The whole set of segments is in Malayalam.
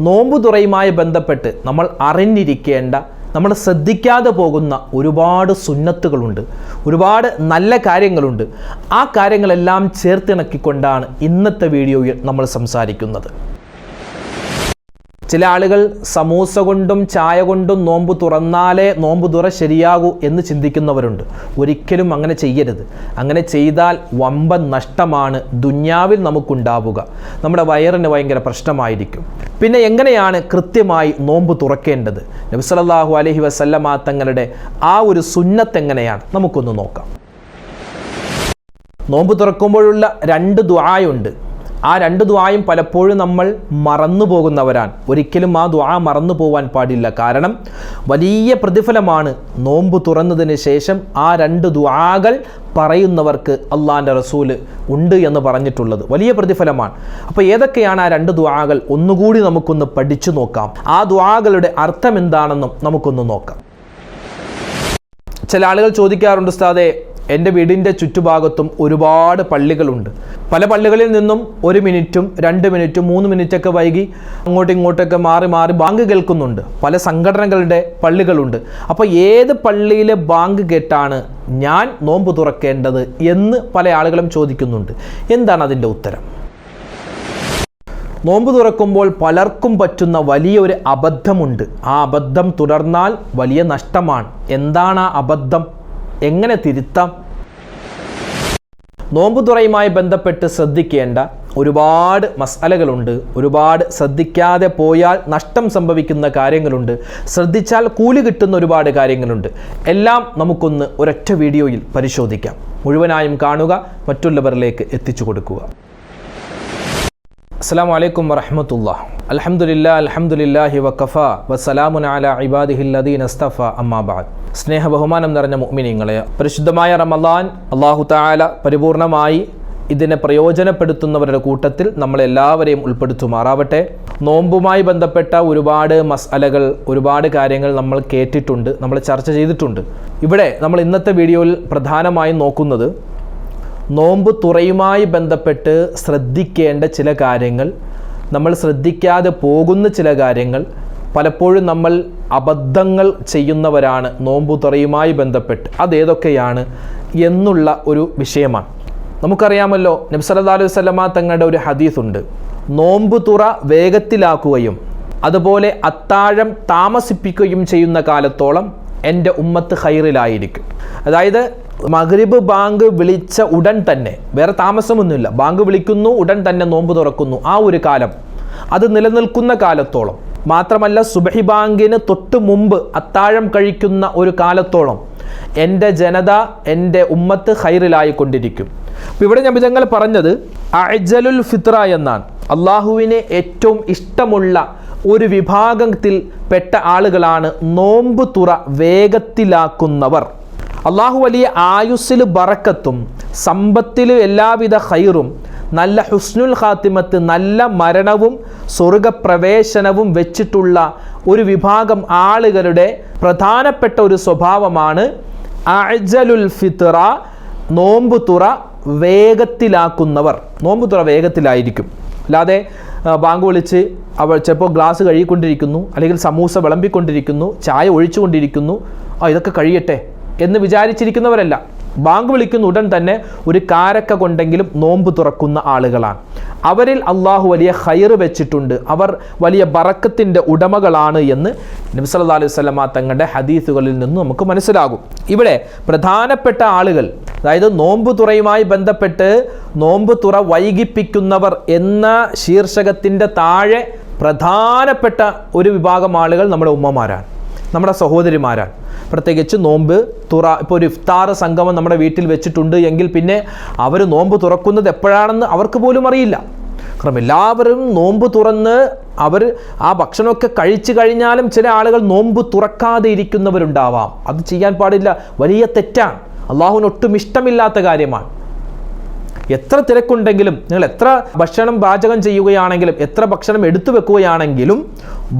നോമ്പ് തുറയുമായി ബന്ധപ്പെട്ട് നമ്മൾ അറിഞ്ഞിരിക്കേണ്ട നമ്മൾ ശ്രദ്ധിക്കാതെ പോകുന്ന ഒരുപാട് സുന്നത്തുകളുണ്ട് ഒരുപാട് നല്ല കാര്യങ്ങളുണ്ട്. ആ കാര്യങ്ങളെല്ലാം ചേർത്തിണക്കിക്കൊണ്ടാണ് ഇന്നത്തെ വീഡിയോയിൽ നമ്മൾ സംസാരിക്കുന്നത്. ചില ആളുകൾ സമൂസ കൊണ്ടും ചായ കൊണ്ടും നോമ്പ് തുറന്നാലേ നോമ്പ് തുറ ശരിയാകൂ എന്ന് ചിന്തിക്കുന്നവരുണ്ട്. ഒരിക്കലും അങ്ങനെ ചെയ്യരുത്. അങ്ങനെ ചെയ്താൽ വമ്പൻ നഷ്ടമാണ് ദുന്യാവിൽ നമുക്കുണ്ടാവുക. നമ്മുടെ വയറിന് ഭയങ്കര പ്രശ്നമായിരിക്കും. പിന്നെ എങ്ങനെയാണ് കൃത്യമായി നോമ്പ് തുറക്കേണ്ടത്? നബ്സലല്ലാഹു അലഹി വസല്ലമ തങ്ങളുടെ ആ ഒരു സുന്നത്ത് എങ്ങനെയാണ്? നമുക്കൊന്ന് നോക്കാം. നോമ്പ് തുറക്കുമ്പോഴുള്ള രണ്ട് ദ്വായുണ്ട് ആ രണ്ട് ദ്വായും പലപ്പോഴും നമ്മൾ മറന്നു പോകുന്നവരാണ്. ഒരിക്കലും ആ ദ്വാ മറന്നു പോകാൻ പാടില്ല. കാരണം വലിയ പ്രതിഫലമാണ് നോമ്പ് തുറന്നതിന് ശേഷം ആ രണ്ട് ദ്വാകൾ പറയുന്നവർക്ക് അള്ളാന്റെ റസൂൽ ഉണ്ട് എന്ന് പറഞ്ഞിട്ടുള്ളത്. വലിയ പ്രതിഫലമാണ്. അപ്പോൾ ഏതൊക്കെയാണ് ആ രണ്ട് ദ്വാകൾ ഒന്നുകൂടി നമുക്കൊന്ന് പഠിച്ചു നോക്കാം. ആ ദ്വാകളുടെ അർത്ഥം എന്താണെന്നും നമുക്കൊന്ന് നോക്കാം. ചില ആളുകൾ ചോദിക്കാറുണ്ട് ഉസ്താദെ എന്റെ വീടിന്റെ ചുറ്റുഭാഗത്തും ഒരുപാട് പള്ളികളുണ്ട്. പല പള്ളികളിൽ നിന്നും ഒരു മിനിറ്റും രണ്ട് മിനിറ്റും മൂന്ന് മിനിറ്റൊക്കെ വൈകി അങ്ങോട്ടും ഇങ്ങോട്ടൊക്കെ മാറി മാറി ബാങ്ക് കേൾക്കുന്നുണ്ട്. പല സംഘടനകളുടെ പള്ളികളുണ്ട്. അപ്പോൾ ഏത് പള്ളിയിലെ ബാങ്ക് കേട്ടാണ് ഞാൻ നോമ്പ് തുറക്കേണ്ടത് എന്ന് പല ആളുകളും ചോദിക്കുന്നുണ്ട്. എന്താണ് അതിന്റെ ഉത്തരം? നോമ്പ് തുറക്കുമ്പോൾ പലർക്കും പറ്റുന്ന വലിയൊരു അബദ്ധമുണ്ട്. ആ അബദ്ധം തുടർന്നാൽ വലിയ നഷ്ടമാണ്. എന്താണ് ആ അബദ്ധം? എങ്ങനെ തിരുത്താം? നോമ്പുതുറയുമായി ബന്ധപ്പെട്ട് ശ്രദ്ധിക്കേണ്ട ഒരുപാട് മസാലകളുണ്ട് ഒരുപാട് ശ്രദ്ധിക്കാതെ പോയാൽ നഷ്ടം സംഭവിക്കുന്ന കാര്യങ്ങളുണ്ട്. ശ്രദ്ധിച്ചാൽ കൂലി കിട്ടുന്ന ഒരുപാട് കാര്യങ്ങളുണ്ട്. എല്ലാം നമുക്കൊന്ന് ഒരൊറ്റ വീഡിയോയിൽ പരിശോധിക്കാം. മുഴുവനായും കാണുക മറ്റുള്ളവരിലേക്ക് എത്തിച്ചു കൊടുക്കുക. അസ്സാം വലൈക്കും വറഹമത്തുള്ള അലഹമുല്ലാ അലഹമുല്ലാഹി വക്കഫ വസ്സലാമുൻ അല ഇബാദിഹില്ലദീൻ അമ്മാബാദ് സ്നേഹ ബഹുമാനം നിറഞ്ഞ മുഅ്മിനീങ്ങളെ പരിശുദ്ധമായ റമലാൻ അള്ളാഹു താല പരിപൂർണമായി ഇതിനെ പ്രയോജനപ്പെടുത്തുന്നവരുടെ കൂട്ടത്തിൽ നമ്മളെല്ലാവരെയും ഉൾപ്പെടുത്തുമാറാവട്ടെ. നോമ്പുമായി ബന്ധപ്പെട്ട ഒരുപാട് മസാലകൾ ഒരുപാട് കാര്യങ്ങൾ നമ്മൾ കേട്ടിട്ടുണ്ട് നമ്മൾ ചർച്ച ചെയ്തിട്ടുണ്ട്. ഇവിടെ നമ്മൾ ഇന്നത്തെ വീഡിയോയിൽ പ്രധാനമായും നോക്കുന്നത് നോമ്പ് തുറയുമായി ബന്ധപ്പെട്ട് ശ്രദ്ധിക്കേണ്ട ചില കാര്യങ്ങൾ നമ്മൾ ശ്രദ്ധിക്കാതെ പോകുന്ന ചില കാര്യങ്ങൾ പലപ്പോഴും നമ്മൾ അബദ്ധങ്ങൾ ചെയ്യുന്നവരാണ് നോമ്പ് തുറയുമായി ബന്ധപ്പെട്ട്. അതേതൊക്കെയാണ് എന്നുള്ള ഒരു വിഷയമാണ്. നമുക്കറിയാമല്ലോ നബി സല്ലല്ലാഹു അലൈഹി വസല്ലമ തങ്ങളുടെ ഒരു ഹദീസുണ്ട്. നോമ്പ് തുറ വേഗത്തിലാക്കുകയും അതുപോലെ അത്താഴം താമസിപ്പിക്കുകയും ചെയ്യുന്ന കാലത്തോളം എന്റെ ഉമ്മത്ത് ഹൈറിലായിരിക്കും അതായത് മഗ്രിബ് ബാങ്ക് വിളിച്ച ഉടൻ തന്നെ വേറെ താമസമൊന്നുമില്ല ബാങ്ക് വിളിക്കുന്നു ഉടൻ തന്നെ നോമ്പ് തുറക്കുന്നു ആ ഒരു കാലം അത് നിലനിൽക്കുന്ന കാലത്തോളം. മാത്രമല്ല സുബഹി ബാങ്കിന് തൊട്ട് മുമ്പ് അത്താഴം കഴിക്കുന്ന ഒരു കാലത്തോളം എന്റെ ജനത എന്റെ ഉമ്മത്ത് ഹൈറിലായിക്കൊണ്ടിരിക്കും അപ്പോൾ ഇവിടെ നബിതങ്ങൾ പറഞ്ഞത് അജലുൽ ഫിത്ര എന്നാണ്. അള്ളാഹുവിനെ ഏറ്റവും ഇഷ്ടമുള്ള ഒരു വിഭാഗത്തിൽ പെട്ട ആളുകളാണ് നോമ്പ് തുറ വേഗത്തിലാക്കുന്നവർ. അള്ളാഹു വലിയ ആയുസ്സിൽ ബറക്കത്തും സമ്പത്തിൽ എല്ലാവിധ ഹൈറും നല്ല ഹുസ്നുൽ ഖാത്തിമത്ത് നല്ല മരണവും സ്വർഗപ്രവേശനവും വെച്ചിട്ടുള്ള ഒരു വിഭാഗം ആളുകളുടെ പ്രധാനപ്പെട്ട ഒരു സ്വഭാവമാണ് അജലുൽ ഫിത്ര നോമ്പ് തുറ വേഗത്തിലാക്കുന്നവർ. നോമ്പ് തുറ വേഗത്തിലായിരിക്കും. അല്ലാതെ ബാങ്ക് വിളിച്ച് അവൾ ചിലപ്പോൾ ഗ്ലാസ് കഴുകിക്കൊണ്ടിരിക്കുന്നു അല്ലെങ്കിൽ സമൂസ വിളമ്പിക്കൊണ്ടിരിക്കുന്നു ചായ ഒഴിച്ചുകൊണ്ടിരിക്കുന്നു ആ ഇതൊക്കെ കഴിയട്ടെ. എന്ന് വിചാരിച്ചിരിക്കുന്നവരല്ല. ബാങ്ക് വിളിക്കുന്ന ഉടൻ തന്നെ ഒരു കാരക്ക കൊണ്ടെങ്കിലും നോമ്പ് തുറക്കുന്ന ആളുകളാണ്. അവരിൽ അള്ളാഹു വലിയ ഹൈറ് വെച്ചിട്ടുണ്ട്. അവർ വലിയ ബറക്കത്തിന്റെ ഉടമകളാണ് എന്ന് നബ്സല്ലാ അലൈഹി സ്വലമ തങ്ങളുടെ ഹദീസുകളിൽ നിന്ന് നമുക്ക് മനസ്സിലാകും. ഇവിടെ പ്രധാനപ്പെട്ട ആളുകൾ അതായത് നോമ്പ് തുറയുമായി ബന്ധപ്പെട്ട് നോമ്പ് തുറ വൈകിപ്പിക്കുന്നവർ എന്ന ശീർഷകത്തിന്റെ താഴെ പ്രധാനപ്പെട്ട ഒരു വിഭാഗം ആളുകൾ നമ്മുടെ ഉമ്മമാരാണ്. നമ്മുടെ സഹോദരിമാരാണ്. പ്രത്യേകിച്ച് നോമ്പ് തുറ ഇപ്പോൾ ഒരു ഇഫ്താർ സംഗമം നമ്മുടെ വീട്ടിൽ വെച്ചിട്ടുണ്ട് എങ്കിൽ പിന്നെ അവർ നോമ്പ് തുറക്കുന്നത് എപ്പോഴാണെന്ന് അവർക്ക് പോലും അറിയില്ല. കാരണം എല്ലാവരും നോമ്പ് തുറന്ന് അവർ ആ ഭക്ഷണമൊക്കെ കഴിച്ചു കഴിഞ്ഞാലും ചില ആളുകൾ നോമ്പ് തുറക്കാതെ ഇരിക്കുന്നവരുണ്ടാവാം. അത് ചെയ്യാൻ പാടില്ല. വലിയ തെറ്റാണ്. അള്ളാഹുവിന് ഒട്ടും ഇഷ്ടമില്ലാത്ത കാര്യമാണ്. എത്ര തിരക്കുണ്ടെങ്കിലും നിങ്ങൾ എത്ര ഭക്ഷണം പാചകം ചെയ്യുകയാണെങ്കിലും എത്ര ഭക്ഷണം എടുത്തു വെക്കുകയാണെങ്കിലും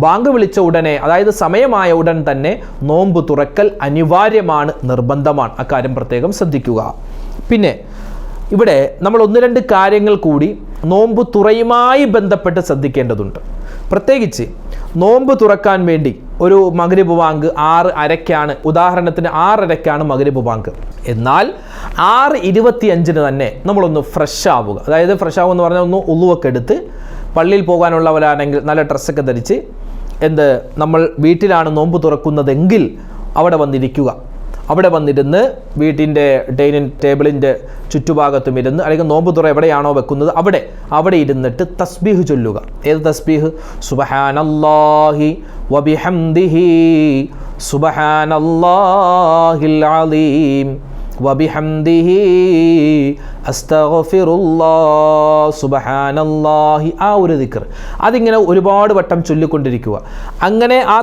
ബാങ്ക് വിളിച്ച ഉടനെ അതായത് സമയമായ ഉടൻ തന്നെ നോമ്പ് തുറക്കൽ അനിവാര്യമാണ് നിർബന്ധമാണ്. അക്കാര്യം പ്രത്യേകം ശ്രദ്ധിക്കുക. പിന്നെ ഇവിടെ നമ്മൾ ഒന്ന് രണ്ട് കാര്യങ്ങൾ കൂടി നോമ്പ് തുറയുമായി ബന്ധപ്പെട്ട് ശ്രദ്ധിക്കേണ്ടതുണ്ട്. പ്രത്യേകിച്ച് നോമ്പ് തുറക്കാൻ വേണ്ടി ഒരു മകരി ബാങ്ക് ആറ് അരയ്ക്കാണ് ഉദാഹരണത്തിന് ആറരയ്ക്കാണ് മഗ്രിബ് ബാങ്ക്. എന്നാൽ ആറ് ഇരുപത്തി അഞ്ചിന് തന്നെ നമ്മളൊന്ന് ഫ്രഷ് ആവുക അതായത് ഫ്രഷ് ആവുക എന്ന് പറഞ്ഞാൽ ഒന്ന് ഉള്ളുവൊക്കെ എടുത്ത് പള്ളിയിൽ പോകാനുള്ളവരാണെങ്കിൽ നല്ല ഡ്രസ്സൊക്കെ ധരിച്ച് എന്ത് നമ്മൾ വീട്ടിലാണ് നോമ്പ് തുറക്കുന്നതെങ്കിൽ അവിടെ വന്നിരിക്കുക. അവിടെ വന്നിരുന്ന് വീട്ടിന്റെ ഡൈനിങ് ടേബിളിന്റെ ചുറ്റുഭാഗത്തും ഇരുന്ന് അല്ലെങ്കിൽ നോമ്പ് തുറ എവിടെയാണോ വെക്കുന്നത് അവിടെ അവിടെ ഇരുന്നിട്ട് തസ്ബീഹ് ചൊല്ലുക. ഏത് തസ്ബീഹ്? സുബഹാനല്ലാഹി വബിഹംദിഹി സുബഹാനല്ലാഹിൽ അലീം വബിഹംദിഹി അസ്തഗ്ഫിറുല്ലാ സുബഹാനല്ലാഹി. ആ ഒരു ദിക്ർ. അതിങ്ങനെ ഒരുപാട് വട്ടം ചൊല്ലിക്കൊണ്ടിരിക്കുക. അങ്ങനെ ആ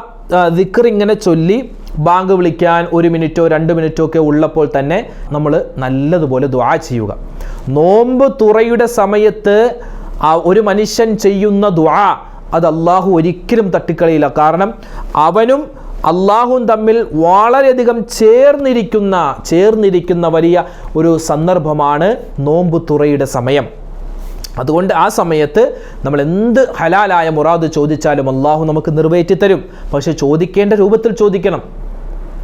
ദിക്ർ ഇങ്ങനെ ചൊല്ലി ബാങ്ക് വിളിക്കാൻ ഒരു മിനിറ്റോ രണ്ട് മിനിറ്റോ ഒക്കെ ഉള്ളപ്പോൾ തന്നെ നമ്മൾ നല്ലതുപോലെ ദ്വാ ചെയ്യുക. നോമ്പ് തുറയുടെ സമയത്ത് ഒരു മനുഷ്യൻ ചെയ്യുന്ന ദ്വാ അത് അള്ളാഹു ഒരിക്കലും തട്ടിക്കളയില്ല. കാരണം അവനും അള്ളാഹും തമ്മിൽ വളരെയധികം ചേർന്നിരിക്കുന്ന ചേർന്നിരിക്കുന്ന വലിയ ഒരു സന്ദർഭമാണ് നോമ്പ് തുറയുടെ സമയം. അതുകൊണ്ട് ആ സമയത്ത് നമ്മൾ എന്ത് ഹലാലായ മുറാദ് ചോദിച്ചാലും അള്ളാഹു നമുക്ക് നിറവേറ്റി തരും. പക്ഷെ ചോദിക്കേണ്ട രൂപത്തിൽ ചോദിക്കണം.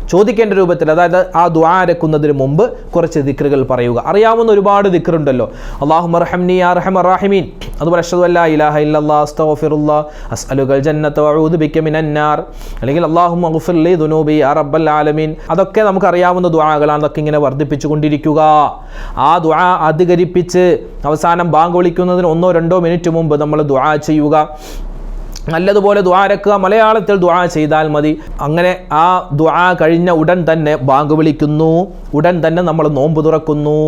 ചോദിക്കേണ്ട രൂപത്തിൽ അതായത് ആ ദ്വാ അരക്കുന്നതിന് മുമ്പ് കുറച്ച് ദിക്റുകൾ പറയുക. അറിയാവുന്ന ഒരുപാട് ദിക്റുണ്ടല്ലോ. അള്ളാഹു മർഹംനി റഹമറാഹിമീൻ അതുപോലെ അഷദു അല്ലാ ഇലാഹ ഇല്ലല്ലാഹ് അസ്തഗ്ഫിറുല്ലാ അസ്അലുകൽ ജന്നത വഅഊദു ബിക മിനന്നാർ അല്ലെങ്കിൽ അല്ലാഹു മഗ്ഫിർലി ദുനൂബി യാ റബ്ബൽ ആലമീൻ. അതൊക്കെ നമുക്ക് അറിയാവുന്ന ദുആകളാണ് അതൊക്കെ ഇങ്ങനെ വർദ്ധിപ്പിച്ചു കൊണ്ടിരിക്കുക ആ ദുആ അധികരിപ്പിച്ച് അവസാനം ബാങ്ക് വിളിക്കുന്നതിന് ഒന്നോ രണ്ടോ മിനിറ്റ് മുമ്പ് നമ്മൾ ദുആ ചെയ്യുക. നല്ലതുപോലെ ദ്വാരക്കുക മലയാളത്തിൽ ദ്വാ ചെയ്താൽ മതി. അങ്ങനെ ആ ദ്വാ കഴിഞ്ഞ ഉടൻ തന്നെ ബാങ്ക് വിളിക്കുന്നു. ഉടൻ തന്നെ നമ്മൾ നോമ്പ് തുറക്കുന്നു.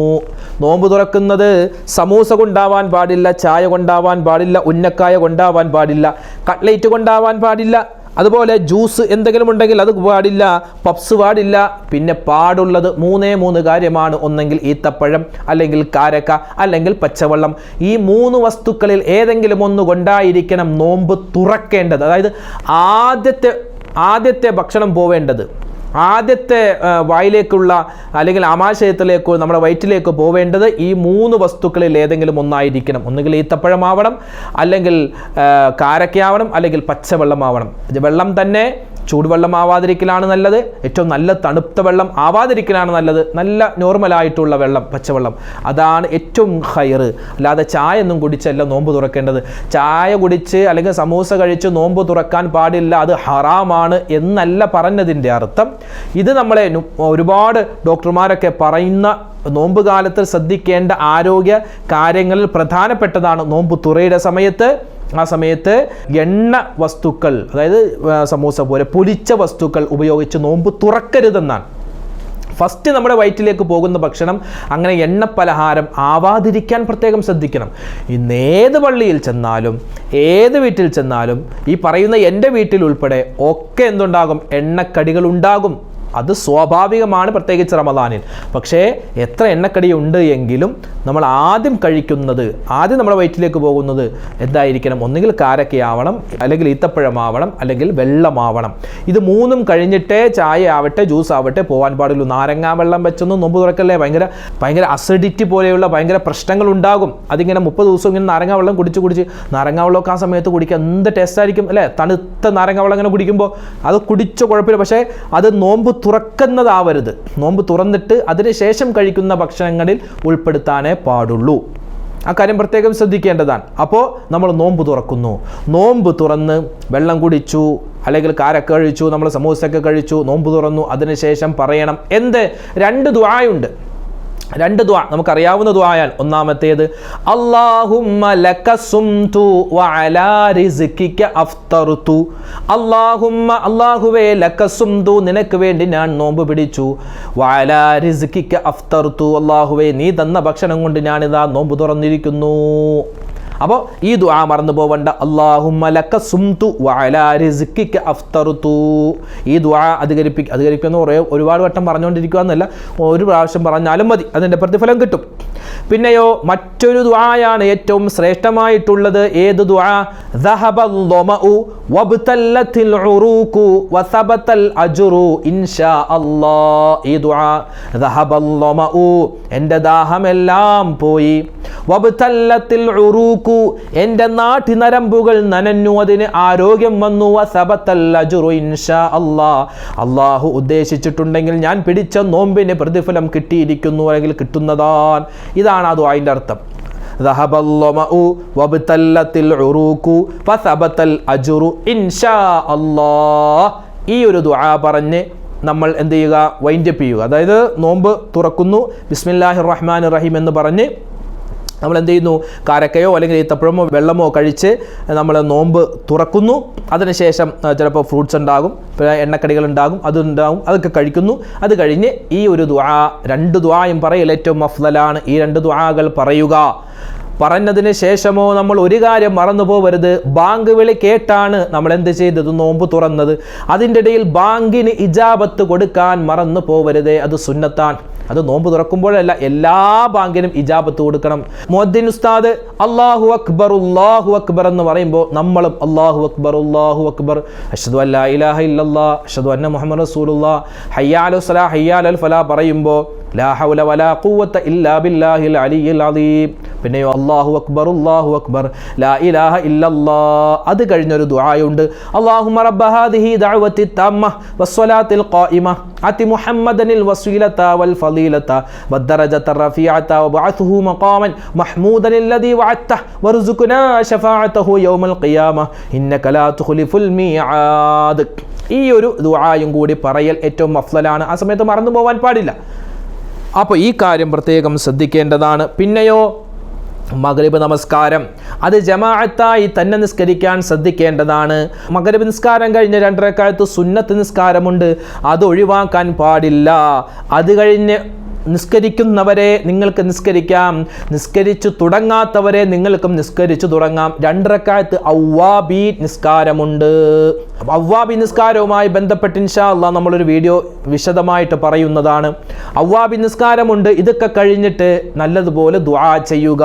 നോമ്പ് തുറക്കുന്നത് സമൂസ കൊണ്ടാവാൻ പാടില്ല ചായ കൊണ്ടാവാൻ പാടില്ല ഉന്നക്കായ കൊണ്ടാവാൻ പാടില്ല കട്ട്ലേറ്റ് കൊണ്ടാവാൻ പാടില്ല. അതുപോലെ ജ്യൂസ് എന്തെങ്കിലും ഉണ്ടെങ്കിൽ അത് പാടില്ല പപ്സ് പാടില്ല പിന്നെ പാടുള്ളത് മൂന്നേ മൂന്ന് കാര്യമാണ്. ഒന്നെങ്കിൽ ഈത്തപ്പഴം അല്ലെങ്കിൽ കാരക്ക അല്ലെങ്കിൽ പച്ചവെള്ളം. ഈ മൂന്ന് വസ്തുക്കളിൽ ഏതെങ്കിലും ഒന്ന് കൊണ്ടായിരിക്കണം നോമ്പ് തുറക്കേണ്ടത്. അതായത് ആദ്യത്തെ ആദ്യത്തെ ഭക്ഷണം പോവേണ്ടത്. ആദ്യത്തെ വായിലേക്കുള്ള അല്ലെങ്കിൽ ആമാശയത്തിലേക്കോ നമ്മുടെ വയറ്റിലേക്കോ പോവേണ്ടത് ഈ മൂന്ന് വസ്തുക്കളിൽ ഏതെങ്കിലും ഒന്നായിരിക്കണം. ഒന്നുകിൽ ഈത്തപ്പഴമാവണം അല്ലെങ്കിൽ കാരക്കയാവണം അല്ലെങ്കിൽ പച്ചവെള്ളമാവണം. വെള്ളം തന്നെ ചൂടുവെള്ളം ആവാതിരിക്കലാണ് നല്ലത്. ഏറ്റവും നല്ല തണുത്ത വെള്ളം ആവാതിരിക്കലാണ് നല്ലത്. നല്ല നോർമലായിട്ടുള്ള വെള്ളം പച്ചവെള്ളം. അതാണ് ഏറ്റവും ഹയർ അല്ലാതെ ചായ ഒന്നും കുടിച്ചല്ല നോമ്പ് തുറക്കേണ്ടത്. ചായ കുടിച്ച് അല്ലെങ്കിൽ സമൂസ കഴിച്ച് നോമ്പ് തുറക്കാൻ പാടില്ല അത് ഹറാമാണ് എന്നല്ല പറഞ്ഞതിന്റെ അർത്ഥം. ഇത് നമ്മളെ ഒരുപാട് ഡോക്ടർമാരൊക്കെ പറയുന്ന നോമ്പ് കാലത്ത് ശ്രദ്ധിക്കേണ്ട ആരോഗ്യ കാര്യങ്ങളിൽ പ്രധാനപ്പെട്ടതാണ് നോമ്പ് തുറയുടെ സമയത്ത്. ആ സമയത്ത് എണ്ണ വസ്തുക്കൾ അതായത് സമൂസ പോലെ പൊരിച്ച വസ്തുക്കൾ ഉപയോഗിച്ച് നോമ്പ് തുറക്കരുതെന്നാണ്. ഫസ്റ്റ് നമ്മുടെ വയറ്റിലേക്ക് പോകുന്ന ഭക്ഷണം അങ്ങനെ എണ്ണ പലഹാരം ആവാതിരിക്കാൻ പ്രത്യേകം ശ്രദ്ധിക്കണം. ഇന്ന് ഏത് പള്ളിയിൽ ചെന്നാലും ഏത് വീട്ടിൽ ചെന്നാലും ഈ പറയുന്ന എന്റെ വീട്ടിൽ ഉൾപ്പെടെ ഒക്കെ എന്തുണ്ടാകും? എണ്ണക്കടികൾ ഉണ്ടാകും. അത് സ്വാഭാവികമാണ് പ്രത്യേകിച്ച് റമദാനിൽ. പക്ഷേ എത്ര എണ്ണക്കടി ഉണ്ട് എങ്കിലും നമ്മൾ ആദ്യം കഴിക്കുന്നത് ആദ്യം നമ്മുടെ വയറ്റിലേക്ക് പോകുന്നത് എന്തായിരിക്കണം? ഒന്നുകിൽ കാരക്കയാവണം അല്ലെങ്കിൽ ഈത്തപ്പഴമാവണം അല്ലെങ്കിൽ വെള്ളമാവണം. ഇത് മൂന്നും കഴിഞ്ഞിട്ടേ ചായ ആവട്ടെ ജ്യൂസ് ആവട്ടെ പോകാൻ പാടുള്ളൂ. നാരങ്ങാ വെള്ളം വെച്ചൊന്നും നോമ്പ് തുറക്കല്ലേ? ഭയങ്കര ഭയങ്കര അസിഡിറ്റി പോലെയുള്ള ഭയങ്കര പ്രശ്നങ്ങൾ ഉണ്ടാകും. അതിങ്ങനെ മുപ്പത് ദിവസം ഇങ്ങനെ നാരങ്ങാ വെള്ളം കുടിച്ച് കുടിച്ച് നാരങ്ങാ വെള്ളമൊക്കെ ആ സമയത്ത് കുടിക്കുക എന്ത് ടേസ്റ്റ് ആയിരിക്കും? അല്ലേ? തണുത്ത നാരങ്ങാ വെള്ളം ഇങ്ങനെ കുടിക്കുമ്പോൾ അത് കുടിച്ച കുഴപ്പമില്ല. പക്ഷേ അത് നോമ്പ് തുറക്കുന്നതാവരുത്. നോമ്പ് തുറന്നിട്ട് അതിനുശേഷം കഴിക്കുന്ന ഭക്ഷണങ്ങളിൽ ഉൾപ്പെടുത്താനേ പാടുള്ളൂ. ആ കാര്യം പ്രത്യേകം ശ്രദ്ധിക്കേണ്ടതാണ്. അപ്പോൾ നമ്മൾ നോമ്പ് തുറക്കുന്നു. നോമ്പ് തുറന്ന് വെള്ളം കുടിച്ചു അല്ലെങ്കിൽ കാരൊക്കെ കഴിച്ചു നമ്മൾ സമൂസയൊക്കെ കഴിച്ചു നോമ്പ് തുറന്നു അതിനുശേഷം പറയണം. എന്ത്? രണ്ട് ദ്വായുണ്ട് രണ്ട് ദ്വാ നമുക്കറിയാവുന്ന ദ്വായാൽ ഒന്നാമത്തേത് അല്ലാഹുവേ ലക നിനക്ക് വേണ്ടി ഞാൻ നോമ്പ് പിടിച്ചു. അഫ്തർതു. അല്ലാഹുവേ നീ തന്ന ഭക്ഷണം കൊണ്ട് ഞാനിതാ നോമ്പ് തുറന്നിരിക്കുന്നു. അപ്പോൾ ഈ ദുആ മറന്നു പോവണ്ട. അല്ലാഹുമ്മ ലക സുംതു വഅലാ റിസ്കിക അഫ്തർതു ഈ ദുആ അധികരിപ്പിക്കുക അധികരിപ്പിക്കുന്ന കുറേ ഒരുപാട് വട്ടം പറഞ്ഞുകൊണ്ടിരിക്കുക എന്നല്ല ഒരു പ്രാവശ്യം പറഞ്ഞാലും മതി. അതിന്റെ പ്രതിഫലം കിട്ടും. പിന്നെയോ മറ്റൊരു ദ്വായാണ് ഏറ്റവും ശ്രേഷ്ഠമായിട്ടുള്ളത്. ഏത് ദ്വാ എന്റെ ദാഹമെല്ലാം പോയി. എന്റെ നാട്ടി നരമ്പുകൾ നനഞ്ഞു അതിന് ആരോഗ്യം വന്നു. അള്ളാഹു ഉദ്ദേശിച്ചിട്ടുണ്ടെങ്കിൽ ഞാൻ പിടിച്ച നോമ്പിന് പ്രതിഫലം കിട്ടിയിരിക്കുന്നു അല്ലെങ്കിൽ കിട്ടുന്നതാണ്. ഇത് ഇതാണ് ആ അതിന്റെ അർത്ഥം. ഈ ഒരു ദുആ പറഞ്ഞ് നമ്മൾ എന്ത് ചെയ്യുക? വൈൻഡപ്പ് ചെയ്യുക. അതായത് നോമ്പ് തുറക്കുന്നു. ബിസ്മില്ലാഹിർ റഹ്മാൻ റഹീം എന്ന് പറഞ്ഞ് നമ്മൾ എന്ത് ചെയ്യുന്നു കാരക്കയോ അല്ലെങ്കിൽ ഈത്തപ്പഴമോ വെള്ളമോ കഴിച്ച് നമ്മൾ നോമ്പ് തുറക്കുന്നു. അതിനുശേഷം ചിലപ്പോൾ ഫ്രൂട്ട്സ് ഉണ്ടാകും. പിന്നെ എണ്ണക്കടികൾ ഉണ്ടാകും. അതുണ്ടാകും അതൊക്കെ കഴിക്കുന്നു. അത് കഴിഞ്ഞ് ഈ ഒരു ദ്വാ രണ്ട് ദ്വായും പറയൽ ഏറ്റവും അഫ്ദലാണ്. ഈ രണ്ട് ദ്വാകൾ പറയുക. പറഞ്ഞതിന് ശേഷമോ നമ്മൾ ഒരു കാര്യം മറന്നു പോവരുത്. ബാങ്ക് വിളി കേട്ടാണ് നമ്മൾ എന്ത് ചെയ്തത്? നോമ്പ് തുറന്നത്. അതിന്റെ ഇടയിൽ ബാങ്കിന് ഇജാബത്ത് കൊടുക്കാൻ മറന്നു പോവരുത്. അത് സുന്നത്താണ്. അത് നോമ്പ് തുറക്കുമ്പോഴല്ല എല്ലാ ബാങ്കിനും ഇജാബത്ത് കൊടുക്കണം. മുഅദ്ദിൻ ഉസ്താദ് അള്ളാഹു അക്ബർ അല്ലാഹു അക്ബർ എന്ന് പറയുമ്പോൾ നമ്മളും അള്ളാഹു അക്ബർ അല്ലാഹു അക്ബർ അഷ്ഹദു അല്ലാ ഇലാഹ ഇല്ലല്ലാ അഷ്ഹദു അന്ന മുഹമ്മദ് റസൂലുള്ള. ഹയ്യാലു സലാ ഹയ്യാലൽ ഫലാ പറയുമ്പോൾ പിന്നെയോ അല്ലാഹു അക്ബർ അല്ലാഹു അക്ബർ ലാ ഇലാഹ ഇല്ലല്ലാ അത് കഴിഞ്ഞൊരു ദുആയുണ്ട് അല്ലാഹുമ്മ റബ്ബ ഹാദിഹി ദഅവത്തി തമ്മ വസ്സലാത്തിൽ ഖായിമ അതി മുഹമ്മദനിൽ വസീലത വൽ ഫളീലത വദ്ദറജത റഫീഅത വബഅത്ഹു മഖാമൻ മഹ്മൂദൻ الذي وعدته وارزقنا شفاعته يوم القيامة إنك لا تخلف الميعاد ഈ ഒരു ദുആയും കൂടി പറയൽ ഏറ്റവും അഫ്ലലാണ് ആ സമയത്ത് മറന്നു പോകാൻ പാടില്ല അപ്പോൾ ഈ കാര്യം പ്രത്യേകം ശ്രദ്ധിക്കേണ്ടതാണ് പിന്നെയോ മഗ്രിബ് നമസ്കാരം. അത് ജമാഅത്തായി തന്നെ നിസ്കരിക്കാൻ ശ്രദ്ധിക്കേണ്ടതാണ്. മഗ്രിബ് നിസ്കാരം കഴിഞ്ഞ് രണ്ടരക്കാലത്ത് സുന്നത്ത് നിസ്കാരമുണ്ട്. അത് ഒഴിവാക്കാൻ പാടില്ല. അത് കഴിഞ്ഞ് നിസ്കരിക്കുന്നവരെ നിങ്ങൾക്ക് നിസ്കരിക്കാം. നിസ്കരിച്ചു തുടങ്ങാത്തവരെ നിങ്ങൾക്കും നിസ്കരിച്ചു തുടങ്ങാം. രണ്ടരക്കാലത്ത് ഔവാബി നിസ്കാരമുണ്ട്. ഔവാബി നിസ്കാരവുമായി ബന്ധപ്പെട്ട് ഇൻഷാ അള്ളാഹ് നമ്മളൊരു വീഡിയോ വിശദമായിട്ട് പറയുന്നതാണ്. അവ്വാബി നിസ്കാരമുണ്ട്. ഇതൊക്കെ കഴിഞ്ഞിട്ട് നല്ലതുപോലെ ദുആ ചെയ്യുക.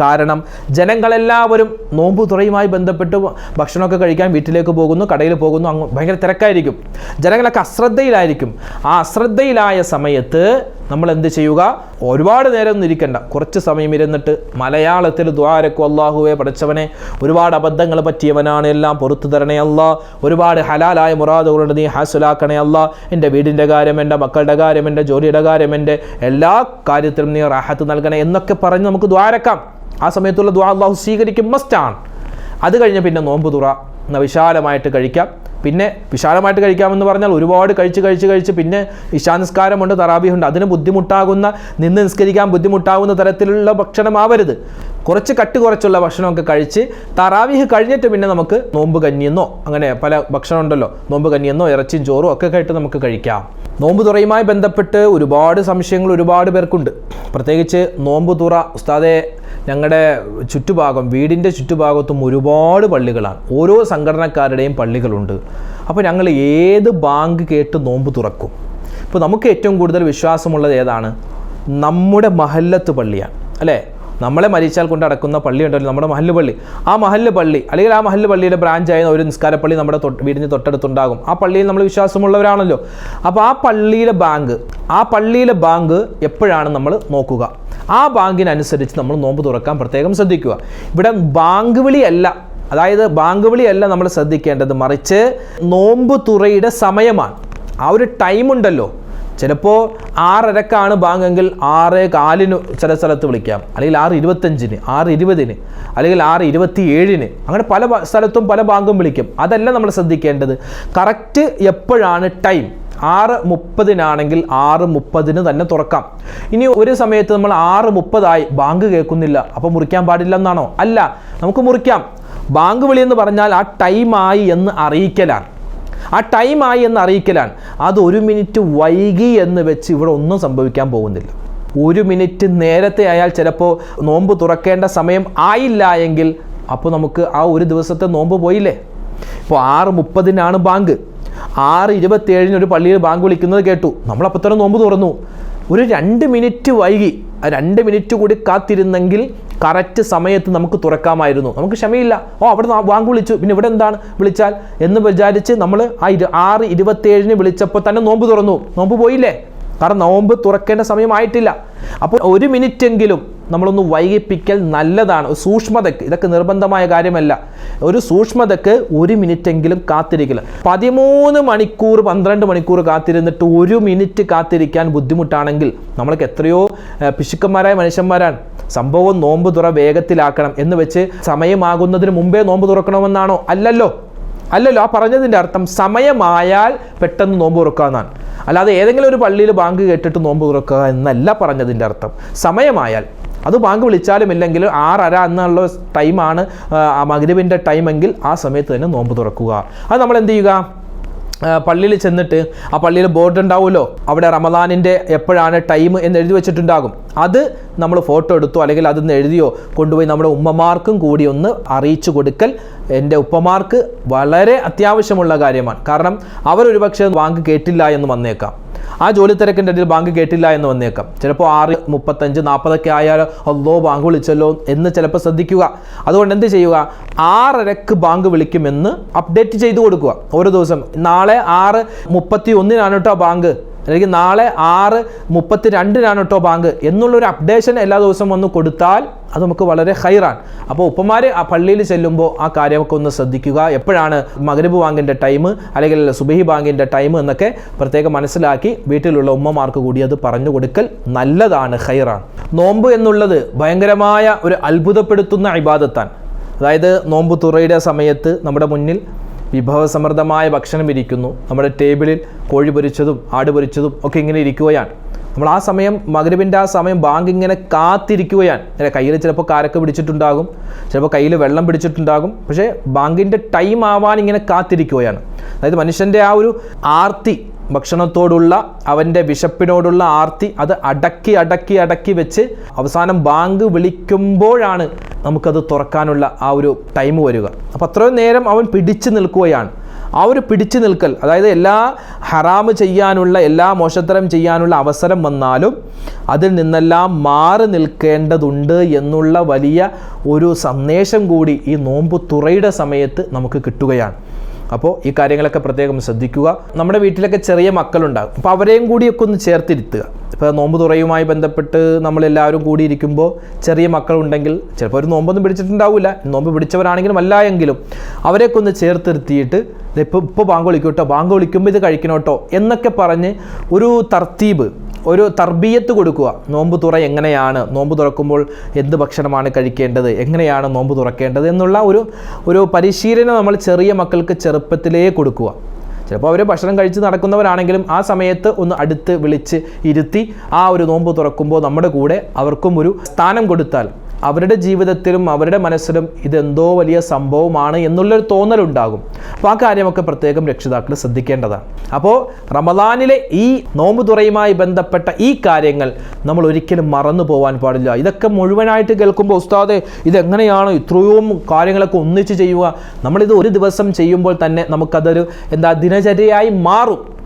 കാരണം ജനങ്ങളെല്ലാവരും നോമ്പ് തുറയുമായി ബന്ധപ്പെട്ട് ഭക്ഷണമൊക്കെ കഴിക്കാൻ വീട്ടിലേക്ക് പോകുന്നു കടയിൽ പോകുന്നു അങ്ങ് ഭയങ്കര തിരക്കായിരിക്കും. ജനങ്ങളൊക്കെ അശ്രദ്ധയിലായിരിക്കും. ആ അശ്രദ്ധയിലായ സമയത്ത് നമ്മൾ എന്ത് ചെയ്യുക? ഒരുപാട് നേരം ഒന്നും ഇരിക്കണ്ട. കുറച്ച് സമയം ഇരുന്നിട്ട് മലയാളത്തിൽ ദ്വാരക്കു അള്ളാഹുവെ പഠിച്ചവനെ ഒരുപാട് അബദ്ധങ്ങൾ പറ്റിയവനാണ്. എല്ലാം പുറത്തു തരണേ അല്ല ഒരുപാട് ഹലാലായ മുറാദുകളുണ്ട്. നീ ഹാസുലാക്കണേ അല്ല. എന്റെ വീടിന്റെ കാര്യം എന്റെ മക്കളുടെ കാര്യം എന്റെ ജോലിയുടെ കാര്യം എന്റെ എല്ലാ കാര്യത്തിലും നീ റാഹത്ത് നൽകണേ എന്നൊക്കെ പറഞ്ഞ് നമുക്ക് ദ്വാരക്കാം ആ സമയത്തുള്ള ദ്വാ അള്ളാഹു സ്വീകരിക്കും. മസ്റ്റാണ് അത് കഴിഞ്ഞ് പിന്നെ നോമ്പ് തുറ. വിശാലമായിട്ട് കഴിക്കാം. പിന്നെ വിശാലമായിട്ട് കഴിക്കാമെന്ന് പറഞ്ഞാൽ ഒരുപാട് കഴിച്ച് കഴിച്ച് കഴിച്ച് പിന്നെ ഇശാനിസ്കാരമുണ്ട് തറാബിയുണ്ട് അതിന് ബുദ്ധിമുട്ടാകുന്ന നിന്ന് നിസ്കരിക്കാൻ ബുദ്ധിമുട്ടാകുന്ന തരത്തിലുള്ള ഭക്ഷണമാവരുത്. കുറച്ച് കട്ട് കുറച്ചുള്ള ഭക്ഷണമൊക്കെ കഴിച്ച് തറാവിഹ് കഴിഞ്ഞിട്ട് പിന്നെ നമുക്ക് നോമ്പ് കഞ്ഞിയെന്നോ അങ്ങനെ പല ഭക്ഷണം ഉണ്ടല്ലോ നോമ്പ് കഞ്ഞിയെന്നോ ഇറച്ചിയും ചോറും ഒക്കെ ആയിട്ട് നമുക്ക് കഴിക്കാം. നോമ്പ് തുറയുമായി ബന്ധപ്പെട്ട് ഒരുപാട് സംശയങ്ങൾ ഒരുപാട് പേർക്കുണ്ട്. പ്രത്യേകിച്ച് നോമ്പ് തുറ ഉസ്താദെ ഞങ്ങളുടെ ചുറ്റുഭാഗം വീടിന്റെ ചുറ്റുഭാഗത്തും ഒരുപാട് പള്ളികളാണ്. ഓരോ സംഘടനക്കാരുടെയും പള്ളികളുണ്ട്. അപ്പോൾ ഞങ്ങൾ ഏത് ബാങ്ക് കേട്ട് നോമ്പ് തുറക്കും? ഇപ്പോൾ നമുക്ക് ഏറ്റവും കൂടുതൽ വിശ്വാസമുള്ളത് ഏതാണ്? നമ്മുടെ മഹല്ലത്ത് പള്ളിയാണ്. അല്ലേ? നമ്മളെ മരിച്ചാൽ കൊണ്ട് അടക്കുന്ന പള്ളി ഉണ്ടല്ലോ നമ്മുടെ മഹല്ല് പള്ളി. ആ മഹല്ല് പള്ളി അല്ലെങ്കിൽ ആ മഹല്ല് പള്ളിയുടെ ബ്രാഞ്ചായ ഒരു നിസ്കാരപ്പള്ളി നമ്മുടെ തൊട്ട് വീടിന് തൊട്ടടുത്തുണ്ടാകും. ആ പള്ളിയിൽ നമ്മൾ വിശ്വാസമുള്ളവരാണല്ലോ. അപ്പോൾ ആ പള്ളിയിലെ ബാങ്ക് ആ പള്ളിയിലെ ബാങ്ക് എപ്പോഴാണ് നമ്മൾ നോക്കുക? ആ ബാങ്കിനനുസരിച്ച് നമ്മൾ നോമ്പ് തുറക്കാൻ പ്രത്യേകം ശ്രദ്ധിക്കുക. ഇവിടെ ബാങ്ക് വിളിയല്ല അതായത് ബാങ്ക് വിളിയല്ല നമ്മൾ ശ്രദ്ധിക്കേണ്ടത്. മറിച്ച് നോമ്പ് തുറയുടെ സമയമാണ്. ആ ഒരു ടൈം ഉണ്ടല്ലോ. ചിലപ്പോൾ ആറരക്കാണ് ബാങ്കെങ്കിൽ ആറ് കാലിന് ചില സ്ഥലത്ത് വിളിക്കാം. അല്ലെങ്കിൽ ആറ് ഇരുപത്തഞ്ചിന് ആറ് ഇരുപതിന് അല്ലെങ്കിൽ ആറ് ഇരുപത്തി ഏഴിന് അങ്ങനെ പല സ്ഥലത്തും പല ബാങ്കും വിളിക്കും. അതല്ല നമ്മൾ ശ്രദ്ധിക്കേണ്ടത്. കറക്റ്റ് എപ്പോഴാണ് ടൈം? ആറ് മുപ്പതിനാണെങ്കിൽ ആറ് മുപ്പതിന് തന്നെ തുറക്കാം. ഇനി ഒരു സമയത്ത് നമ്മൾ ആറ് മുപ്പതായി ബാങ്ക് കേൾക്കുന്നില്ല. അപ്പോൾ മുറിക്കാൻ പാടില്ല എന്നാണോ അല്ല നമുക്ക് മുറിക്കാം. ബാങ്ക് വിളി എന്ന് പറഞ്ഞാൽ ആ ടൈമായി എന്ന് അറിയിക്കലാണ്. ആ ടൈമായി എന്ന് അറിയിക്കലാണ്. അത് ഒരു മിനിറ്റ് വൈകി എന്ന് വെച്ച് ഇവിടെ ഒന്നും സംഭവിക്കാൻ പോകുന്നില്ല. ഒരു മിനിറ്റ് നേരത്തെ ആയാൽ ചിലപ്പോൾ നോമ്പ് തുറക്കേണ്ട സമയം ആയില്ല എങ്കിൽ അപ്പോൾ നമുക്ക് ആ ഒരു ദിവസത്തെ നോമ്പ് പോയില്ലേ? ഇപ്പോൾ ആറ് മുപ്പതിനാണ് ബാങ്ക്. ആറ് ഇരുപത്തിയേഴിന് ഒരു പള്ളിയിൽ ബാങ്ക് വിളിക്കുന്നത് കേട്ടു. നമ്മളപ്പോൾ നോമ്പ് തുറന്നു. ഒരു രണ്ട് മിനിറ്റ് വൈകി. രണ്ട് മിനിറ്റ് കൂടി കാത്തിരുന്നെങ്കിൽ കറക്റ്റ് സമയത്ത് നമുക്ക് തുറക്കാമായിരുന്നു. നമുക്ക് ക്ഷമയില്ല. ഓ അവിടെ വാങ്ക് വിളിച്ചു. പിന്നെ ഇവിടെ എന്താണ് വിളിച്ചാൽ? എന്ന് വിചാരിച്ച് നമ്മൾ ആ ഇരു ആറ് ഇരുപത്തേഴിന് വിളിച്ചപ്പോൾ തന്നെ നോമ്പ് തുറന്നു. നോമ്പ് പോയില്ലേ? കാരണം നോമ്പ് തുറക്കേണ്ട സമയമായിട്ടില്ല. അപ്പോൾ ഒരു മിനിറ്റെങ്കിലും നമ്മളൊന്ന് വൈകിപ്പിക്കൽ നല്ലതാണ്. സൂക്ഷ്മതയ്ക്ക് ഇതൊക്കെ നിർബന്ധമായ കാര്യമല്ല. ഒരു സൂക്ഷ്മതയ്ക്ക് ഒരു മിനിറ്റെങ്കിലും കാത്തിരിക്കില്ല പതിമൂന്ന് മണിക്കൂർ പന്ത്രണ്ട് മണിക്കൂർ കാത്തിരുന്നിട്ട് ഒരു മിനിറ്റ് കാത്തിരിക്കാൻ ബുദ്ധിമുട്ടാണെങ്കിൽ നമ്മൾക്ക് എത്രയോ പിശുക്കന്മാരായ മനുഷ്യന്മാരാണ്. സംഭവം നോമ്പ് തുറ വേഗത്തിലാക്കണം എന്ന് വെച്ച് സമയമാകുന്നതിന് മുമ്പേ നോമ്പ് തുറക്കണമെന്നാണോ? അല്ലല്ലോ. അല്ലല്ലോ ആ പറഞ്ഞതിന്റെ അർത്ഥം സമയമായാൽ പെട്ടെന്ന് നോമ്പ് തുറക്കുക എന്നാണ്. അല്ലാതെ ഏതെങ്കിലും ഒരു പള്ളിയിൽ ബാങ്ക് കേട്ടിട്ട് നോമ്പ് തുറക്കുക എന്നല്ല പറഞ്ഞതിന്റെ അർത്ഥം. സമയമായാൽ. അത് ബാങ്ക് വിളിച്ചാലും ഇല്ലെങ്കിലും ആറര എന്നുള്ള ടൈമാണ് മകരുവിന്റെ ടൈമെങ്കിൽ ആ സമയത്ത് തന്നെ നോമ്പ് തുറക്കുക. അത് നമ്മൾ എന്ത് ചെയ്യുക? പള്ളിയിൽ ചെന്നിട്ട് ആ പള്ളിയിൽ ബോർഡ് ഉണ്ടാവുമല്ലോ? അവിടെ റമദാനിന്റെ എപ്പോഴാണ് ടൈം എന്ന് എഴുതി വെച്ചിട്ടുണ്ടാകും. അത് നമ്മൾ ഫോട്ടോ എടുത്തോ അല്ലെങ്കിൽ അതൊന്ന് എഴുതിയോ കൊണ്ടുപോയി നമ്മുടെ ഉമ്മമാർക്കും കൂടി ഒന്ന് അറിയിച്ചു കൊടുക്കൽ എന്റെ ഉപ്പമാർക്ക് വളരെ അത്യാവശ്യമുള്ള കാര്യമാണ്. കാരണം അവരൊരുപക്ഷെ വാങ്ങി ബാങ്ക് കേട്ടില്ല എന്ന് വന്നേക്കാം. ആ ജോലി തിരക്കിന്റെ ഇടയിൽ ബാങ്ക് കേട്ടില്ല എന്ന് വന്നേക്കാം. ചിലപ്പോൾ ആറ് മുപ്പത്തഞ്ച് നാൽപ്പതൊക്കെ ആയാൽ അല്ലോ ബാങ്ക് വിളിച്ചല്ലോ എന്ന് ചിലപ്പോൾ ശ്രദ്ധിക്കുക. അതുകൊണ്ട് എന്ത് ചെയ്യുക? ആറരക്ക് ബാങ്ക് വിളിക്കുമെന്ന് അപ്ഡേറ്റ് ചെയ്ത് കൊടുക്കുക. ഓരോ ദിവസം. നാളെ ആറ് മുപ്പത്തി ഒന്നിനാണ് കേട്ടോ ബാങ്ക്. അല്ലെങ്കിൽ നാളെ ആറ് മുപ്പത്തി രണ്ടിനാണ് കേട്ടോ ബാങ്ക് എന്നുള്ളൊരു അപ്ഡേഷൻ എല്ലാ ദിവസവും വന്ന് കൊടുത്താൽ അത് നമുക്ക് വളരെ ഹൈറാണ്. അപ്പോൾ ഉപ്പമാർ ആ പള്ളിയിൽ ചെല്ലുമ്പോൾ ആ കാര്യമൊക്കെ ഒന്ന് ശ്രദ്ധിക്കുക. എപ്പോഴാണ് മകരബ് ബാങ്കിന്റെ ടൈം അല്ലെങ്കിൽ സുബഹി ബാങ്കിന്റെ ടൈം എന്നൊക്കെ പ്രത്യേകം മനസ്സിലാക്കി വീട്ടിലുള്ള ഉമ്മമാർക്ക് കൂടി അത് പറഞ്ഞു കൊടുക്കൽ നല്ലതാണ് ഹൈറാണ്. നോമ്പ് എന്നുള്ളത് ഭയങ്കരമായ ഒരു അത്ഭുതപ്പെടുത്തുന്ന ഇബാദത്താണ്. അതായത് നോമ്പ് തുറയുടെ സമയത്ത് നമ്മുടെ മുന്നിൽ വിഭവസമൃദ്ധമായ ഭക്ഷണം ഇരിക്കുന്നു. നമ്മുടെ ടേബിളിൽ കോഴി പൊരിച്ചതും ആട് പൊരിച്ചതും ഒക്കെ ഇങ്ങനെ ഇരിക്കുകയാണ്. നമ്മൾ ആ സമയം മകരവിന്റെ ആ സമയം ബാങ്ക് ഇങ്ങനെ കാത്തിരിക്കുകയാണ്. അല്ലെ കയ്യിൽ ചിലപ്പോൾ കാരക്ക് പിടിച്ചിട്ടുണ്ടാകും ചിലപ്പോൾ കയ്യിൽ വെള്ളം പിടിച്ചിട്ടുണ്ടാകും. പക്ഷേ ബാങ്കിന്റെ ടൈം ആവാൻ ഇങ്ങനെ കാത്തിരിക്കുകയാണ്. അതായത് മനുഷ്യന്റെ ആ ഒരു ആർത്തി ഭക്ഷണത്തോടുള്ള അവന്റെ വിശപ്പിനോടുള്ള ആർത്തി അത് അടക്കി അടക്കി അടക്കി വെച്ച് അവസാനം ബാങ്ക് വിളിക്കുമ്പോഴാണ് നമുക്കത് തുറക്കാനുള്ള ആ ഒരു ടൈം വരിക. അപ്പോൾ അത്രയും നേരം അവൻ പിടിച്ചു നിൽക്കുകയാണ്. ആ ഒരു പിടിച്ചു നിൽക്കൽ അതായത് എല്ലാ ഹറാമ് ചെയ്യാനുള്ള എല്ലാ മോശത്തരം ചെയ്യാനുള്ള അവസരം വന്നാലും അതിൽ നിന്നെല്ലാം മാറി നിൽക്കേണ്ടതുണ്ട് എന്നുള്ള വലിയ ഒരു സന്ദേശം കൂടി ഈ നോമ്പ് തുറയുടെ സമയത്ത് നമുക്ക് കിട്ടുകയാണ്. അപ്പോൾ ഈ കാര്യങ്ങളൊക്കെ പ്രത്യേകം ശ്രദ്ധിക്കുക. നമ്മുടെ വീട്ടിലൊക്കെ ചെറിയ മക്കളുണ്ടാകും. അപ്പോൾ അവരെയും കൂടിയൊക്കെ ഒന്ന് ചേർത്തിരുത്തുക. ഇപ്പോൾ നോമ്പ് തുറയുമായി ബന്ധപ്പെട്ട് നമ്മളെല്ലാവരും കൂടിയിരിക്കുമ്പോൾ ചെറിയ മക്കളുണ്ടെങ്കിൽ ചിലപ്പോൾ ഒരു നോമ്പൊന്നും പിടിച്ചിട്ടുണ്ടാവില്ല. നോമ്പ് പിടിച്ചവരാണെങ്കിലും അല്ല എങ്കിലും അവരെയൊക്കെ ഒന്ന് ചേർത്തിരുത്തിയിട്ട് ഇപ്പോൾ ഇപ്പോൾ ബാങ്ക് വിളിക്കൂട്ടോ കേട്ടോ ബാങ്ക് വിളിക്കുമ്പോൾ ഇത് കഴിക്കണോട്ടോ എന്നൊക്കെ പറഞ്ഞ് ഒരു തർത്തീബ് ഒരു തർബീയത്ത് കൊടുക്കുക. നോമ്പ് തുറ എങ്ങനെയാണ്? നോമ്പ് തുറക്കുമ്പോൾ എന്ത് ഭക്ഷണമാണ് കഴിക്കേണ്ടത്? എങ്ങനെയാണ് നോമ്പ് തുറക്കേണ്ടത്? എന്നുള്ള ഒരു ഒരു പരിശീലനം നമ്മൾ ചെറിയ മക്കൾക്ക് ചെറുപ്പത്തിലേ കൊടുക്കുക. ചിലപ്പോൾ അവർ ഭക്ഷണം കഴിച്ച് നടക്കുന്നവരാണെങ്കിലും ആ സമയത്ത് ഒന്ന് അടുത്ത് വിളിച്ച് ഇരുത്തി ആ ഒരു നോമ്പ് തുറക്കുമ്പോൾ നമ്മുടെ കൂടെ അവർക്കും ഒരു സ്ഥാനം കൊടുത്താൽ അവരുടെ ജീവിതത്തിലും അവരുടെ മനസ്സിലും ഇതെന്തോ വലിയ സംഭവമാണ് എന്നുള്ളൊരു തോന്നലുണ്ടാകും. അപ്പോൾ ആ കാര്യമൊക്കെ പ്രത്യേകം രക്ഷിതാക്കൾ ശ്രദ്ധിക്കേണ്ടതാണ്. അപ്പോൾ റമദാനിലെ ഈ നോമ്പ് തുറയുമായി ബന്ധപ്പെട്ട ഈ കാര്യങ്ങൾ നമ്മൾ ഒരിക്കലും മറന്നു പോകാൻ പാടില്ല. ഇതൊക്കെ മുഴുവനായിട്ട് കേൾക്കുമ്പോൾ ഉസ്താദെ ഇതെങ്ങനെയാണ്? ഇത്രയും കാര്യങ്ങളൊക്കെ ഒന്നിച്ച് ചെയ്യുക. നമ്മളിത് ഒരു ദിവസം ചെയ്യുമ്പോൾ തന്നെ നമുക്കതൊരു എന്താ ദിനചര്യയായി മാറും.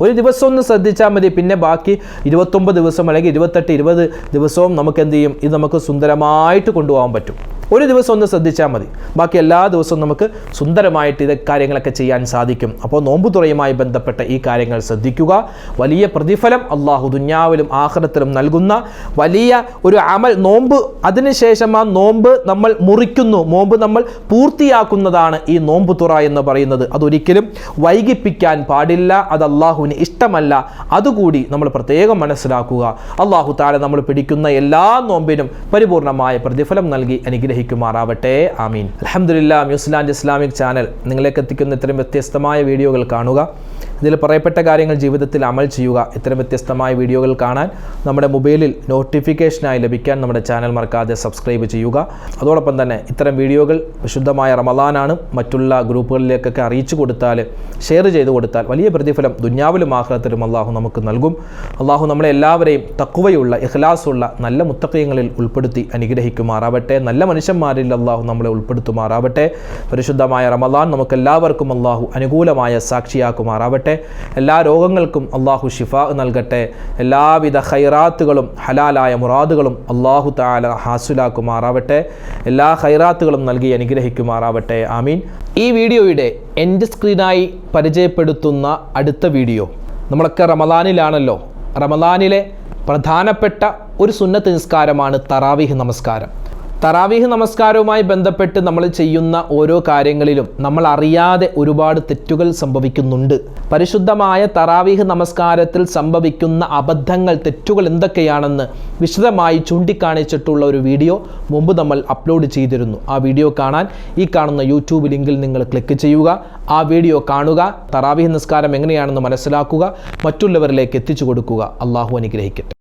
ഒരു ദിവസം ഒന്ന് ശ്രദ്ധിച്ചാൽ മതി. പിന്നെ ബാക്കി ഇരുപത്തൊമ്പത് ദിവസം അല്ലെങ്കിൽ ഇരുപത്തെട്ട് ഇരുപത് ദിവസവും നമുക്ക് എന്ത് ചെയ്യും? ഇത് നമുക്ക് സുന്ദരമായിട്ട് കൊണ്ടുപോകാൻ പറ്റും. ഒരു ദിവസം ഒന്ന് ശ്രദ്ധിച്ചാൽ മതി. ബാക്കി എല്ലാ ദിവസവും നമുക്ക് സുന്ദരമായിട്ട് ഇത് കാര്യങ്ങളൊക്കെ ചെയ്യാൻ സാധിക്കും. അപ്പോൾ നോമ്പ് തുറയുമായി ബന്ധപ്പെട്ട ഈ കാര്യങ്ങൾ ശ്രദ്ധിക്കുക. വലിയ പ്രതിഫലം അള്ളാഹു ദുന്യാവിലും ആഹ്റത്തിലും നൽകുന്ന വലിയ ഒരു അമൽ നോമ്പ് അതിനുശേഷം ആ നോമ്പ് നമ്മൾ മുറിക്കുന്നു. നോമ്പ് നമ്മൾ പൂർത്തിയാക്കുന്നതാണ് ഈ നോമ്പ് തുറ എന്ന് പറയുന്നത്. അതൊരിക്കലും വൈകിപ്പിക്കാൻ പാടില്ല. അത് അള്ളാഹുവിന് ഇഷ്ടമല്ല. അതുകൂടി നമ്മൾ പ്രത്യേകം മനസ്സിലാക്കുക. അള്ളാഹു താല നമ്മൾ പിടിക്കുന്ന എല്ലാ നോമ്പിനും പരിപൂർണമായ പ്രതിഫലം നൽകി അനുഗ്രഹിക്കുമാറാവട്ടെ. ആമീൻ. അലഹമുല്ല ന്യൂസിലാൻഡ് ഇസ്ലാമിക് ചാനൽ നിങ്ങളിലേക്ക് എത്തിക്കുന്ന ഇത്തരം വ്യത്യസ്തമായ വീഡിയോകൾ കാണുക. ഇതിൽ പറയപ്പെട്ട കാര്യങ്ങൾ ജീവിതത്തിൽ അമൽ ചെയ്യുക. ഇത്തരം വ്യത്യസ്തമായ വീഡിയോകൾ കാണാൻ നമ്മുടെ മൊബൈലിൽ നോട്ടിഫിക്കേഷനായി ലഭിക്കാൻ നമ്മുടെ ചാനൽ മറക്കാതെ സബ്സ്ക്രൈബ് ചെയ്യുക. അതോടൊപ്പം തന്നെ ഇത്തരം വീഡിയോകൾ വിശുദ്ധമായ റമദാനാണ് മറ്റുള്ള ഗ്രൂപ്പുകളിലേക്കൊക്കെ അറിയിച്ചു കൊടുത്താൽ ഷെയർ ചെയ്തു കൊടുത്താൽ വലിയ പ്രതിഫലം ദുന്യാവിലും ആഹ്ലത്തിലും അള്ളാഹു നമുക്ക് നൽകും. അള്ളാഹു നമ്മളെ എല്ലാവരെയും തക്കുവയുള്ള ഇഖ്ലാസുള്ള നല്ല മുത്തക്കയങ്ങളിൽ ഉൾപ്പെടുത്തി അനുഗ്രഹിക്കുമാറാവട്ടെ. നല്ല മനുഷ്യന്മാരിൽ അള്ളാഹു നമ്മളെ ഉൾപ്പെടുത്തുമാറാവട്ടെ. പരിശുദ്ധമായ റമദാൻ നമുക്കെല്ലാവർക്കും അള്ളാഹു അനുകൂലമായ സാക്ഷിയാക്കുമാറാവട്ടെ. എല്ലാ രോഗങ്ങൾക്കും അള്ളാഹു ഷിഫ നൽകട്ടെ. എല്ലാവിധ ഹൈറാത്തുകളും ഹലാലായ മുറാദുകളും അള്ളാഹു താല ഹാസുലാക്കുമാറാവട്ടെ. എല്ലാ ഹൈറാത്തുകളും നൽകി അനുഗ്രഹിക്കുമാറാവട്ടെ. ആമീൻ. ഈ വീഡിയോയുടെ എന്റെ സ്ക്രീനായി പരിചയപ്പെടുത്തുന്ന അടുത്ത വീഡിയോ. നമ്മളൊക്കെ റമദാനിലാണല്ലോ. റമദാനിലെ പ്രധാനപ്പെട്ട ഒരു സുന്നത്ത് നിസ്കാരമാണ് തറാവിഹ് നമസ്കാരം. തറാവീഹ് നമസ്കാരവുമായി ബന്ധപ്പെട്ട് നമ്മൾ ചെയ്യുന്ന ഓരോ കാര്യങ്ങളിലും നമ്മൾ അറിയാതെ ഒരുപാട് തെറ്റുകൾ സംഭവിക്കുന്നുണ്ട്. പരിശുദ്ധമായ തറാവീഹ് നമസ്കാരത്തിൽ സംഭവിക്കുന്ന അബദ്ധങ്ങൾ തെറ്റുകൾ എന്തൊക്കെയാണെന്ന് വിശദമായി ചൂണ്ടിക്കാണിച്ചിട്ടുള്ള ഒരു വീഡിയോ മുമ്പ് നമ്മൾ അപ്ലോഡ് ചെയ്തിരുന്നു. ആ വീഡിയോ കാണാൻ ഈ കാണുന്ന യൂട്യൂബ് ലിങ്കിൽ നിങ്ങൾ ക്ലിക്ക് ചെയ്യുക. ആ വീഡിയോ കാണുക. തറാവീഹ് നിസ്കാരം എങ്ങനെയാണെന്ന് മനസ്സിലാക്കുക. മറ്റുള്ളവരിലേക്ക് എത്തിച്ചു കൊടുക്കുക. അള്ളാഹു അനുഗ്രഹിക്കട്ടെ.